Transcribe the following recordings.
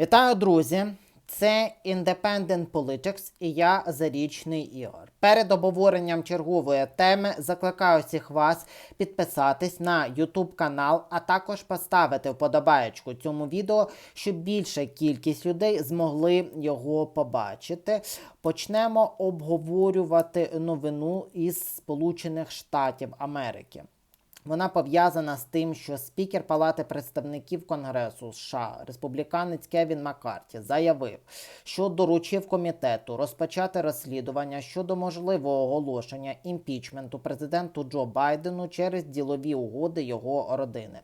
Вітаю, друзі! Це Independent Politics і я Зарічний Ігор. Перед обговоренням чергової теми закликаю всіх вас підписатись на YouTube канал, а також поставити вподобаєчку цьому відео, щоб більша кількість людей змогли його побачити. Почнемо обговорювати новину із Сполучених Штатів Америки. Вона пов'язана з тим, що спікер Палати представників Конгресу США, республіканець Кевін Маккарті, заявив, що доручив комітету розпочати розслідування щодо можливого оголошення імпічменту президенту Джо Байдену через ділові угоди його родини.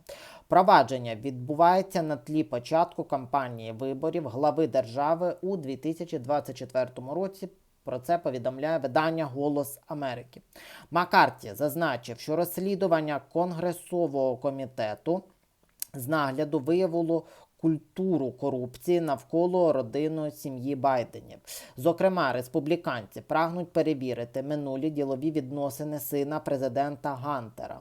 Провадження відбувається на тлі початку кампанії виборів глави держави у 2024 році. Про це повідомляє видання Голос Америки. Маккарті зазначив, що розслідування Конгресового комітету з нагляду виявило культуру корупції навколо родини сім'ї Байденів. Зокрема, республіканці прагнуть перевірити минулі ділові відносини сина президента Гантера.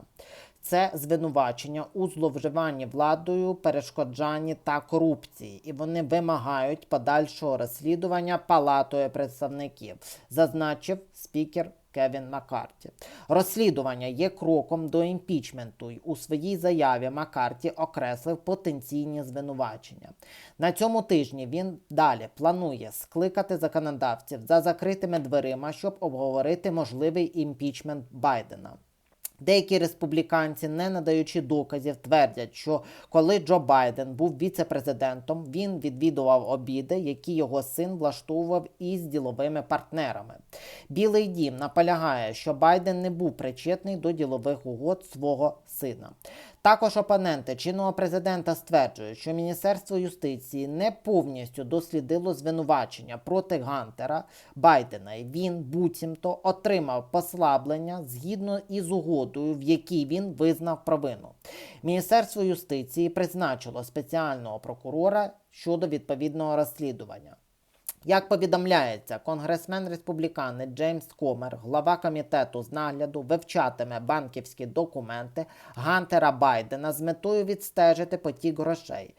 Це звинувачення у зловживанні владою, перешкоджанні та корупції, і вони вимагають подальшого розслідування палатою представників, зазначив спікер Кевін Маккарті. Розслідування є кроком до імпічменту. й У своїй заяві Маккарті окреслив потенційні звинувачення. На цьому тижні він далі планує скликати законодавців за закритими дверима, щоб обговорити можливий імпічмент Байдена. Деякі республіканці, не надаючи доказів, твердять, що коли Джо Байден був віце-президентом, він відвідував обіди, які його син влаштовував із діловими партнерами. Білий дім наполягає, що Байден не був причетний до ділових угод свого сина. Також опоненти чинного президента стверджують, що Міністерство юстиції не повністю дослідило звинувачення проти Гантера Байдена, він буцімто отримав послаблення згідно із угодою, в якій він визнав провину. Міністерство юстиції призначило спеціального прокурора щодо відповідного розслідування. Як повідомляється, конгресмен республіканець Джеймс Комер, глава комітету з нагляду, вивчатиме банківські документи Гантера Байдена з метою відстежити потік грошей.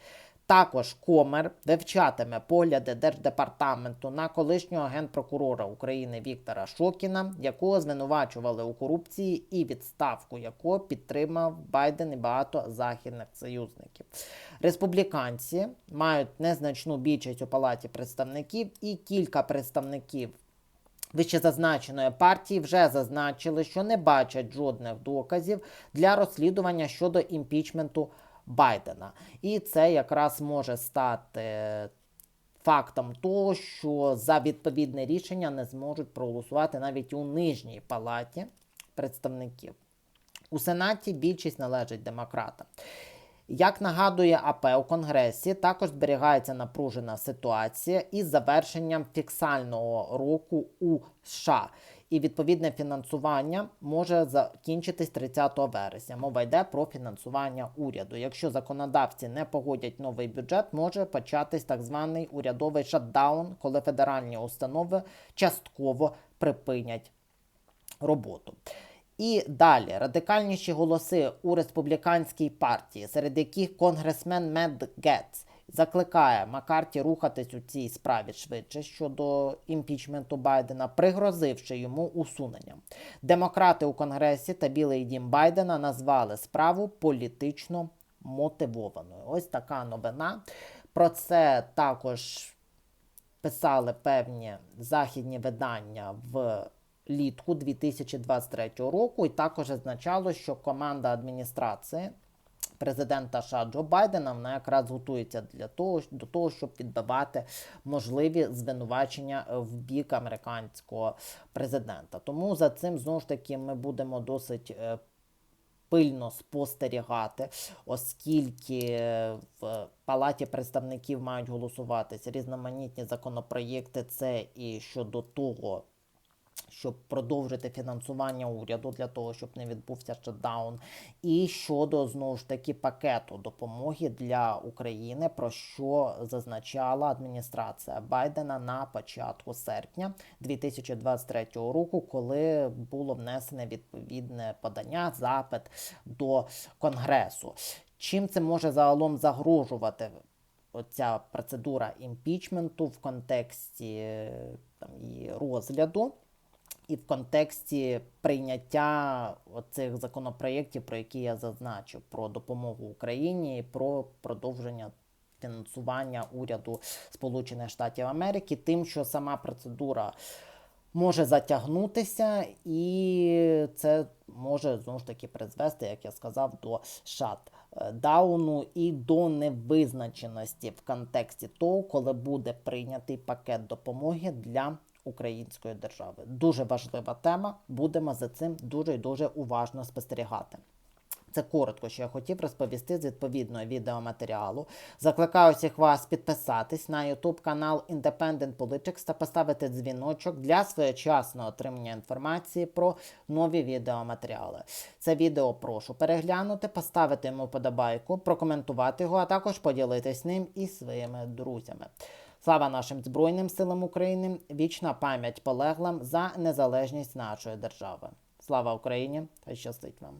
Також Комер вивчатиме погляди Держдепартаменту на колишнього генпрокурора України Віктора Шокіна, якого звинувачували у корупції і відставку якого підтримав Байден і багато західних союзників. Республіканці мають незначну більшість у палаті представників і кілька представників. Вищезазначеної партії вже зазначили, що не бачать жодних доказів для розслідування щодо імпічменту Байдена. І це якраз може стати фактом того, що за відповідне рішення не зможуть проголосувати навіть у нижній палаті представників. У Сенаті більшість належить демократам. Як нагадує АП у Конгресі, також зберігається напружена ситуація із завершенням фіксального року у США. І відповідне фінансування може закінчитись 30 вересня. Мова йде про фінансування уряду. Якщо законодавці не погодять новий бюджет, може початись так званий урядовий шатдаун, коли федеральні установи частково припинять роботу. І далі радикальніші голоси у республіканській партії, серед яких конгресмен Мед Гетц закликає Маккарті рухатись у цій справі швидше щодо імпічменту Байдена, пригрозивши йому усуненням. Демократи у Конгресі та Білий Дім Байдена назвали справу політично мотивованою. Ось така новина. Про це також писали певні західні видання в літку 2023 року, і також означало, що команда адміністрації президента США Джо Байдена вона якраз готується для того, до того, щоб відбивати можливі звинувачення в бік американського президента. Тому за цим знову ж таки ми будемо досить. е, Пильно спостерігати, оскільки в палаті представників мають голосуватися різноманітні законопроєкти. Це і щодо того, щоб продовжити фінансування уряду для того, щоб не відбувся шатдаун, і щодо знову ж таки пакету допомоги для України, про що зазначала адміністрація Байдена на початку серпня 2023 року, коли було внесене відповідне подання, запит до Конгресу. Чим це може загалом загрожувати? оця процедура імпічменту в контексті е, там, її розгляду і в контексті прийняття оцих законопроєктів, про які я зазначив, про допомогу Україні про продовження фінансування уряду Сполучених Штатів Америки, тим, що сама процедура може затягнутися, і це може знову ж таки призвести, як я сказав, до шат-дауну і до невизначеності в контексті того, коли буде прийнятий пакет допомоги для української держави. Дуже важлива тема. Будемо за цим дуже і дуже уважно спостерігати. Це коротко, що я хотів розповісти з відповідного відеоматеріалу. Закликаю всіх вас підписатись на YouTube канал Independent Politics та поставити дзвіночок для своєчасного отримання інформації про нові відеоматеріали. Це відео прошу переглянути, поставити йому подобайку, прокоментувати його, а також поділитись ним із своїми друзями. Слава нашим Збройним силам України! Вічна пам'ять полеглим за незалежність нашої держави. Слава Україні! Та щастить вам!